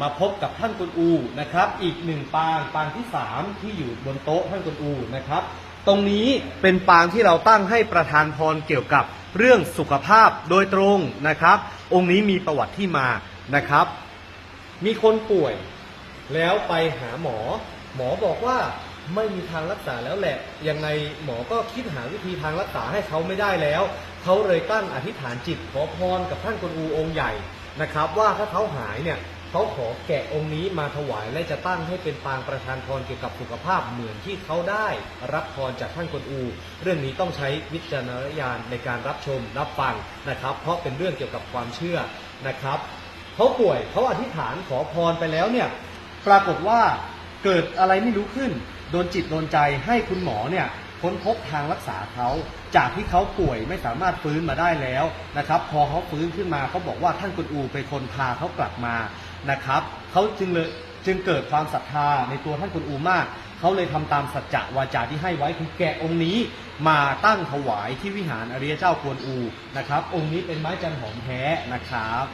มาพบกับท่านกุนอูนะครับ อีกหนึ่งปางปางที่สามที่อยู่บนโต๊ะท่านกุนอูนะครับ ตรงนี้เป็นปางที่เราตั้งให้ประธานพรเกี่ยวกับเรื่องสุขภาพโดยตรงนะครับ องค์นี้มีประวัติที่มานะครับ มีคนป่วยแล้วไปหาหมอ หมอบอกว่าไม่มีทางรักษาแล้วแหละ ยังไงหมอก็คิดหาวิธีทางรักษาให้เขาไม่ได้แล้ว เขาเลยตั้งอธิษฐานจิตขอพรกับท่านกวนอูองค์ใหญ่นะครับ ว่าถ้าเขาหายเนี่ย เขาขอแกะองค์นี้มาถวายและจะตั้งให้เป็นปางประธานพรเกี่ยวกับสุขภาพเหมือนที่เขาได้รับพรจากท่านกวนอู เรื่องนี้ต้องใช้วิจารณญาณในการรับชมรับฟังนะครับ เพราะเป็นเรื่องเกี่ยวกับความเชื่อนะครับเขาป่วยเขาอธิษฐานขอพรไปแล้วเนี่ยปรากฏว่าเกิดอะไรไม่รู้ขึ้น โดนจิตโดนใจให้คุณหมอเนี่ย ค้นพบทางรักษาเขาจากที่เขาป่วยไม่สามารถฟื้นมาได้แล้วนะครับพอเขาฟื้นขึ้นมาเขาบอกว่าท่านกุนอูเป็นคนพาเขากลับมานะครับเขาจึงเลยจึงเกิดความศรัทธาในตัวท่านกุนอูมากเขาเลยทำตามสัจจะวาจาที่ให้ไว้คือแกะองค์นี้มาตั้งถวายที่วิหารอริยเจ้ากวนอูนะครับ องค์นี้เป็นไม้จันหอมแท้นะครับ